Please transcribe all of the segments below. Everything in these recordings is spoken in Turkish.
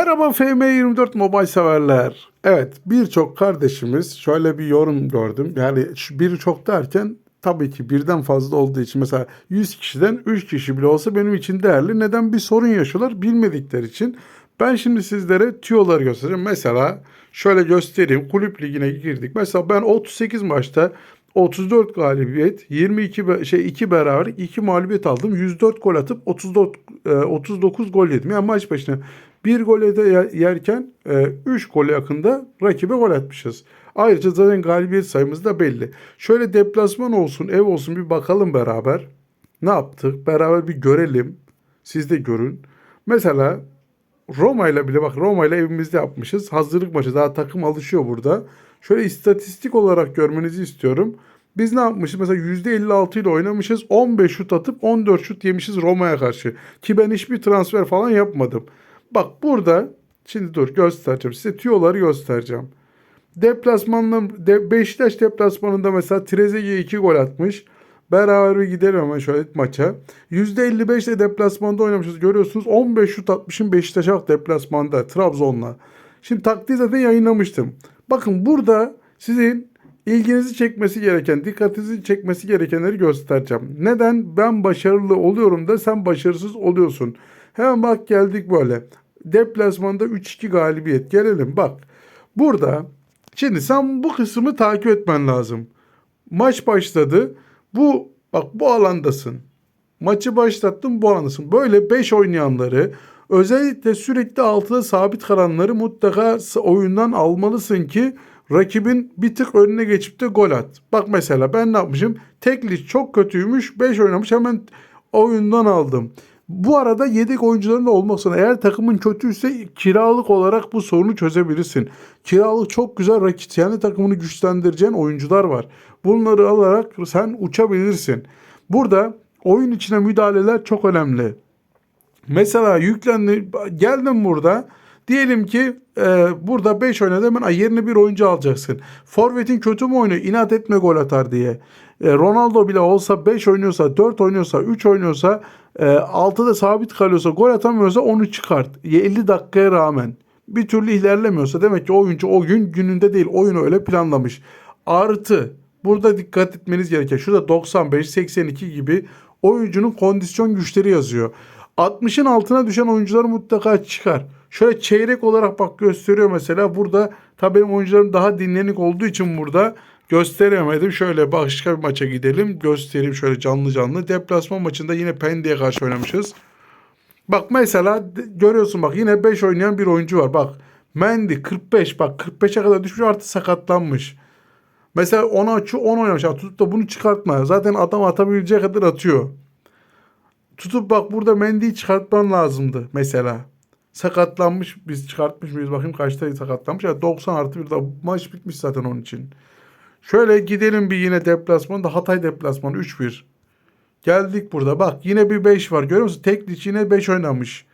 Merhaba FM24 Mobile severler. Evet birçok kardeşimiz şöyle bir yorum gördüm. Yani birçok derken tabii ki birden fazla olduğu için mesela 100 kişiden 3 kişi bile olsa benim için değerli. Neden bir sorun yaşıyorlar bilmedikleri için. Ben şimdi sizlere tüyoları göstereceğim. Mesela şöyle göstereyim. Kulüp ligine girdik. Mesela ben 38 maçta 34 galibiyet, 22 be- şey 2 beraber 2 mağlubiyet aldım. 104 gol atıp 34 e, 39 gol yedim. Yani maç başına bir gol de ye- yerken 3 gole yakında rakibe gol atmışız. Ayrıca zaten galibiyet sayımız da belli. Şöyle deplasman olsun, ev olsun bir bakalım beraber. Ne yaptık? Beraber bir görelim. Siz de görün. Mesela Roma ile bile bak Roma ile evimizde yapmışız. Hazırlık maçı daha takım alışıyor burada. Şöyle istatistik olarak görmenizi istiyorum. Biz ne yapmışız? Mesela %56 ile oynamışız. 15 şut atıp 14 şut yemişiz Roma'ya karşı. Ki ben hiçbir transfer falan yapmadım. Bak burada şimdi dur göstereceğim. Size tüyoları göstereceğim. Deplasmanla de, Beşiktaş deplasmanında mesela Trezeguet 2 gol atmış. Beraber gidelim hemen şöyle maça. %55 de deplasmanda oynamışız. Görüyorsunuz 15 şut atmışım Beşiktaş'a deplasmanda Trabzon'la. Şimdi taktiği zaten yayınlamıştım. Bakın burada sizin ilginizi çekmesi gereken, dikkatinizi çekmesi gerekenleri göstereceğim. Neden ben başarılı oluyorum da sen başarısız oluyorsun. Hemen bak geldik böyle. Deplasmanda 3-2 galibiyet. Gelelim bak. Burada şimdi sen bu kısmı takip etmen lazım. Maç başladı. Bu bak bu alandasın. Maçı başlattın bu alandasın. Böyle 5 oynayanları özellikle sürekli altıda sabit kalanları mutlaka oyundan almalısın ki rakibin bir tık önüne geçip de gol at. Bak mesela ben ne yapmışım? Tekli çok kötüymüş. 5 oynamış hemen oyundan aldım. Bu arada yedek oyuncuların da olmasın. Eğer takımın kötüyse kiralık olarak bu sorunu çözebilirsin. Kiralık çok güzel rakip yani takımını güçlendireceğin oyuncular var. Bunları alarak sen uçabilirsin. Burada oyun içine müdahaleler çok önemli. Mesela yüklendi geldim burada. Diyelim ki e, burada 5 oynadı hemen "Ay, yerine bir oyuncu alacaksın. Forvet'in kötü mü oynuyor? İnat etme gol atar diye. E, Ronaldo bile olsa 5 oynuyorsa, 4 oynuyorsa, 3 oynuyorsa, e, 6'da sabit kalıyorsa, gol atamıyorsa onu çıkart. 50 dakikaya rağmen. Bir türlü ilerlemiyorsa demek ki oyuncu o gün gününde değil. Oyunu öyle planlamış. Artı burada dikkat etmeniz gereken şurada 95, 82 gibi oyuncunun kondisyon güçleri yazıyor. 60'ın altına düşen oyuncuları mutlaka çıkar. Şöyle çeyrek olarak bak gösteriyor mesela. Burada tabii benim oyuncularım daha dinlenik olduğu için burada gösteremedim. Şöyle başka bir maça gidelim. Göstereyim şöyle canlı canlı. Deplasman maçında yine Pendik'e karşı oynamışız. Bak mesela görüyorsun bak yine 5 oynayan bir oyuncu var. Bak Mendy 45 bak 45'e kadar düşmüş artık sakatlanmış. Mesela 10 açı 10 oynamış. Ya tutup da bunu çıkartma. Zaten adam atabileceği kadar atıyor. Tutup bak burada Mendy'yi çıkartman lazımdı mesela. Sakatlanmış biz çıkartmış mıyız bakayım kaçta sakatlanmış. Ya 90 artı bir de maç bitmiş zaten onun için. Şöyle gidelim bir yine deplasmanda Hatay deplasmanı 3-1. Geldik burada bak yine bir 5 var görüyor musun? Tek diş yine 5 oynamış.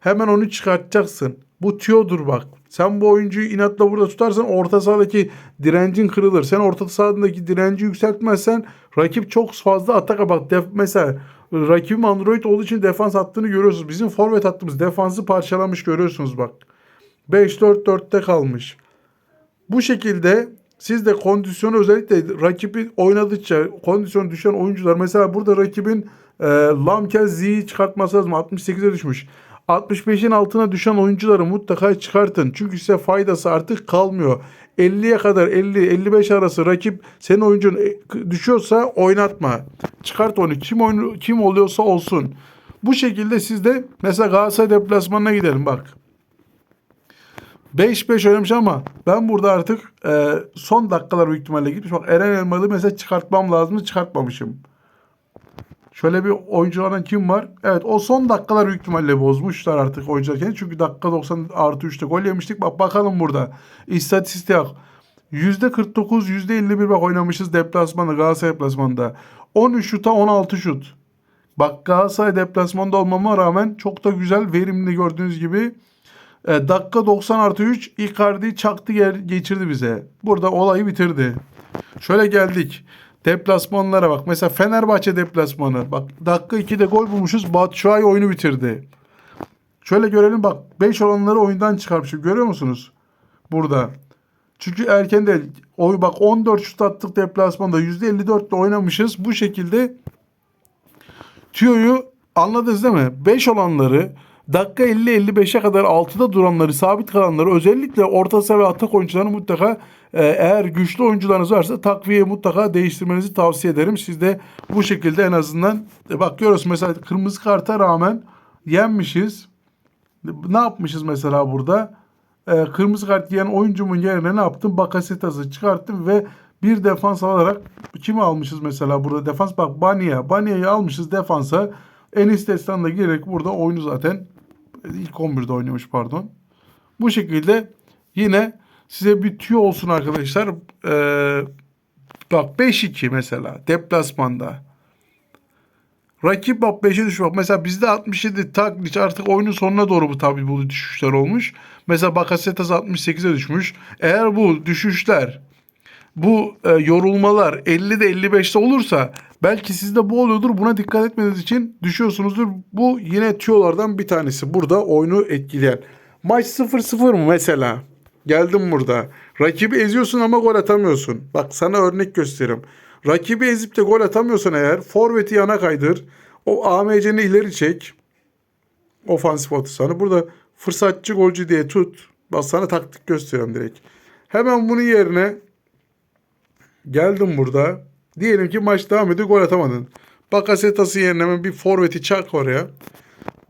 Hemen onu çıkartacaksın. Bu tüyodur bak. Sen bu oyuncuyu inatla burada tutarsan orta sahadaki direncin kırılır. Sen orta sahadaki direnci yükseltmezsen rakip çok fazla atak bak. Def, mesela rakibim Android olduğu için defans hattını görüyorsunuz. Bizim forvet hattımız defansı parçalamış görüyorsunuz bak. 5-4-4'te kalmış. Bu şekilde siz de kondisyonu özellikle rakibi oynadıkça kondisyon düşen oyuncular mesela burada rakibin e, Lamkel Z'yi çıkartması lazım. 68'e düşmüş. 65'in altına düşen oyuncuları mutlaka çıkartın. Çünkü size faydası artık kalmıyor. 50'ye kadar 50-55 arası rakip senin oyuncun e, düşüyorsa oynatma. Çıkart onu. Kim oyunu, kim oluyorsa olsun. Bu şekilde siz de mesela Galatasaray deplasmanına gidelim bak. 5-5 oynamış ama ben burada artık e, son dakikalar büyük ihtimalle gitmiş. Bak Eren Elmalı mesela çıkartmam lazımdı çıkartmamışım. Şöyle bir oyunculardan kim var? Evet o son dakikalar büyük ihtimalle bozmuşlar artık oyuncular kendini. Çünkü dakika 90 artı 3'te gol yemiştik. Bak bakalım burada. İstatistik bak. %49, %51 bak oynamışız deplasmanda Galatasaray deplasmanda. 13 şuta 16 şut. Bak Galatasaray deplasmanda olmama rağmen çok da güzel verimli gördüğünüz gibi. E, dakika 90 artı 3 Icardi çaktı geçirdi bize. Burada olayı bitirdi. Şöyle geldik. Deplasmanlara bak. Mesela Fenerbahçe deplasmanı. Bak dakika 2'de gol bulmuşuz. Batshuayi oyunu bitirdi. Şöyle görelim bak 5 olanları oyundan çıkarmışım. Görüyor musunuz? Burada. Çünkü erken değil. Oy bak 14 şut attık deplasmanda. %54 ile oynamışız. Bu şekilde tüyoyu anladınız değil mi? 5 olanları dakika 50-55'e kadar 6'da duranları, sabit kalanları özellikle orta saha ve atak oyuncularını mutlaka eğer güçlü oyuncularınız varsa takviye mutlaka değiştirmenizi tavsiye ederim. Siz de bu şekilde en azından e, bak görüyoruz mesela kırmızı karta rağmen yenmişiz. Ne yapmışız mesela burada? Ee, kırmızı kart giyen oyuncumun yerine ne yaptım? Bakasetas'ı çıkarttım ve bir defans alarak kimi almışız mesela burada defans? Bak Banya. Banya'yı almışız defansa. Enis Destan da girerek burada oyunu zaten ilk 11'de oynamış pardon. Bu şekilde yine size bir tüyo olsun arkadaşlar. Ee, bak 5-2 mesela deplasmanda. Rakip bak 5'e düşmüş. Bak mesela bizde 67 Takliç artık oyunun sonuna doğru bu tabi bu düşüşler olmuş. Mesela Bakasetas 68'e düşmüş. Eğer bu düşüşler bu e, yorulmalar 50'de 55'te olursa belki sizde bu oluyordur. Buna dikkat etmediğiniz için düşüyorsunuzdur. Bu yine tüyolardan bir tanesi. Burada oyunu etkileyen. Maç 0-0 mı mesela? Geldim burada. Rakibi eziyorsun ama gol atamıyorsun. Bak sana örnek göstereyim. Rakibi ezip de gol atamıyorsan eğer forveti yana kaydır. O AMC'ni ileri çek. Ofansif atı sana. Burada fırsatçı golcü diye tut. Bak sana taktik gösteriyorum direkt. Hemen bunun yerine geldim burada. Diyelim ki maç devam ediyor gol atamadın. Bakasetas'ın yerine bir forveti çak oraya.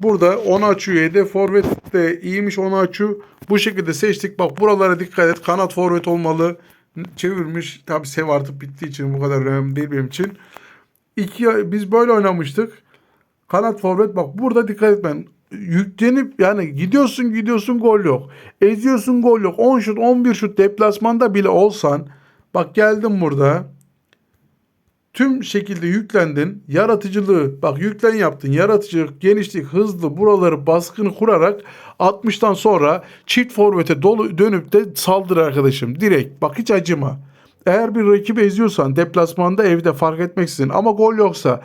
Burada onu açıyor. Hedef forvet de iyiymiş onu açıyor. Bu şekilde seçtik. Bak buralara dikkat et. Kanat forvet olmalı. Çevirmiş. Tabi sev artık bittiği için bu kadar önemli değil benim için. İki, biz böyle oynamıştık. Kanat forvet bak burada dikkat etmen. Yüklenip yani gidiyorsun gidiyorsun gol yok. Eziyorsun gol yok. 10 şut 11 şut deplasmanda bile olsan bak geldim burada tüm şekilde yüklendin. Yaratıcılığı bak yüklen yaptın. Yaratıcılık, genişlik, hızlı buraları baskını kurarak 60'tan sonra çift forvete dolu dönüp de saldır arkadaşım. Direkt bak hiç acıma. Eğer bir rakibi eziyorsan deplasmanda evde fark etmeksizin ama gol yoksa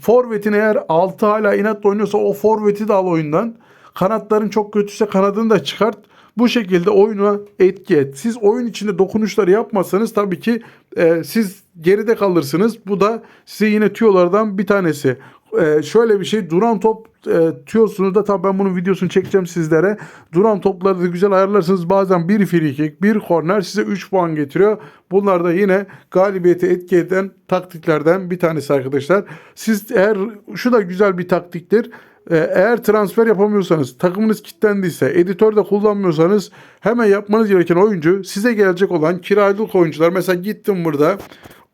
forvetin eğer 6 hala inatla oynuyorsa o forveti de al oyundan. Kanatların çok kötüyse kanadını da çıkart. Bu şekilde oyuna etki et. Siz oyun içinde dokunuşları yapmazsanız tabii ki e, siz geride kalırsınız. Bu da size yine tüyolardan bir tanesi. E, şöyle bir şey duran top e, tüyosunu da tabii ben bunun videosunu çekeceğim sizlere. Duran topları da güzel ayarlarsınız. Bazen bir free kick, bir korner size 3 puan getiriyor. Bunlar da yine galibiyeti etki eden taktiklerden bir tanesi arkadaşlar. Siz eğer şu da güzel bir taktiktir. Ee, Eğer transfer yapamıyorsanız, takımınız kilitlendiyse, editör de kullanmıyorsanız hemen yapmanız gereken oyuncu size gelecek olan kiralık oyuncular. Mesela gittin burada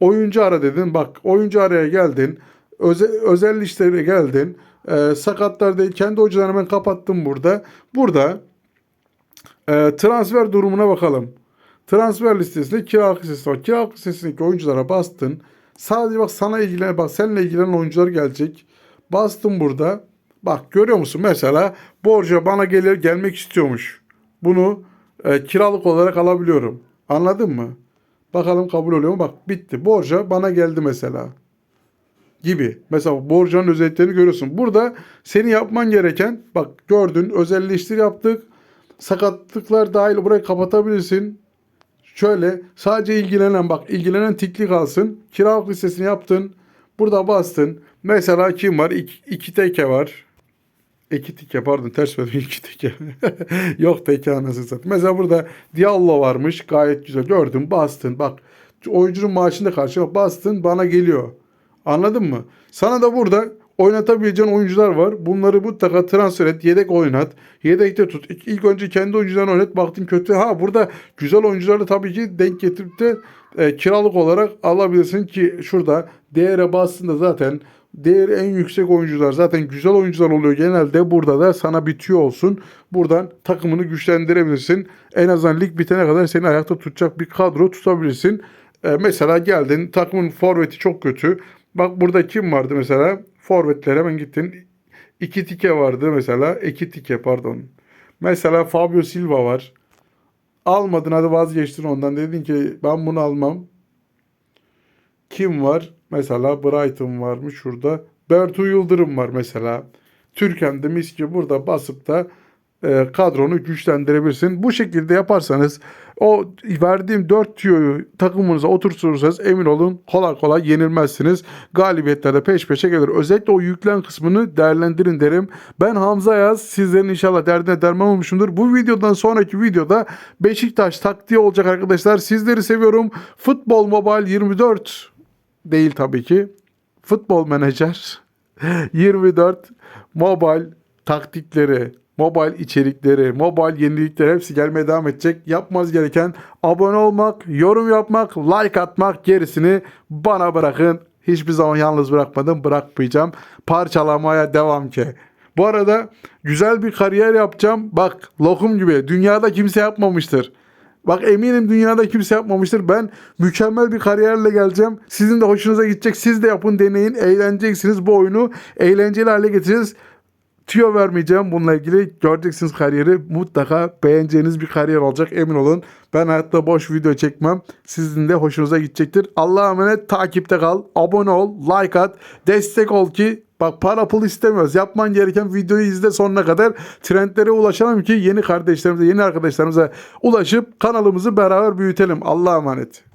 oyuncu ara dedin. Bak oyuncu araya geldin. Özel, özel işlere geldin. Ee, sakatlar değil. Kendi oyuncularını hemen kapattım burada. Burada e, transfer durumuna bakalım. Transfer listesinde kiralık listesi var. Kiralık listesindeki oyunculara bastın. Sadece bak sana ilgilenen, bak seninle ilgilenen oyuncular gelecek. Bastım burada. Bak görüyor musun? Mesela Borja bana gelir gelmek istiyormuş. Bunu e, kiralık olarak alabiliyorum. Anladın mı? Bakalım kabul oluyor mu? Bak bitti. Borja bana geldi mesela. Gibi. Mesela Borja'nın özelliklerini görüyorsun. Burada seni yapman gereken bak gördün özelleştir yaptık. Sakatlıklar dahil burayı kapatabilirsin. Şöyle sadece ilgilenen bak ilgilenen tikli kalsın. Kiralık listesini yaptın. Burada bastın. Mesela kim var? İki, iki teke var. İki tike pardon ters söyledim iki tike. Yok teke anasını satayım. Mesela burada Diallo varmış. Gayet güzel. Gördüm bastın. Bak oyuncunun maaşını karşı bastın bana geliyor. Anladın mı? Sana da burada oynatabileceğin oyuncular var. Bunları mutlaka transfer et. Yedek oynat. Yedekte tut. İlk, ilk önce kendi oyuncularını oynat. Baktın kötü. Ha burada güzel oyuncuları tabii ki denk getirip de e, kiralık olarak alabilirsin ki şurada değere bastığında zaten değeri en yüksek oyuncular zaten güzel oyuncular oluyor genelde. Burada da sana bitiyor olsun. Buradan takımını güçlendirebilirsin. En azından lig bitene kadar seni ayakta tutacak bir kadro tutabilirsin. E, mesela geldin takımın forveti çok kötü. Bak burada kim vardı mesela? Forvetlere hemen gittin. İki tike vardı mesela. iki tike pardon. Mesela Fabio Silva var. Almadın hadi vazgeçtin ondan. Dedin ki ben bunu almam. Kim var? Mesela Brighton var mı şurada? Bertu Yıldırım var mesela. Türkan demiş ki burada basıp da e, kadronu güçlendirebilirsin. Bu şekilde yaparsanız o verdiğim 4 tüyoyu takımınıza oturtursanız emin olun kolay kolay yenilmezsiniz. Galibiyetler de peş peşe gelir. Özellikle o yüklen kısmını değerlendirin derim. Ben Hamza Yaz. Sizlerin inşallah derdine derman olmuşumdur. Bu videodan sonraki videoda Beşiktaş taktiği olacak arkadaşlar. Sizleri seviyorum. Futbol Mobile 24 değil tabii ki. Futbol Menajer 24 mobile taktikleri, mobile içerikleri, mobile yenilikler hepsi gelmeye devam edecek. Yapmanız gereken abone olmak, yorum yapmak, like atmak gerisini bana bırakın. Hiçbir zaman yalnız bırakmadım, bırakmayacağım. Parçalamaya devam ki. Bu arada güzel bir kariyer yapacağım. Bak lokum gibi dünyada kimse yapmamıştır. Bak eminim dünyada kimse yapmamıştır. Ben mükemmel bir kariyerle geleceğim. Sizin de hoşunuza gidecek. Siz de yapın deneyin. Eğleneceksiniz. Bu oyunu eğlenceli hale getireceğiz. Tüyo vermeyeceğim bununla ilgili. Göreceksiniz kariyeri. Mutlaka beğeneceğiniz bir kariyer olacak. Emin olun. Ben hayatta boş video çekmem. Sizin de hoşunuza gidecektir. Allah'a emanet. Takipte kal. Abone ol. Like at. Destek ol ki Bak para pul istemiyoruz. Yapman gereken videoyu izle sonuna kadar. Trendlere ulaşalım ki yeni kardeşlerimize, yeni arkadaşlarımıza ulaşıp kanalımızı beraber büyütelim. Allah'a emanet.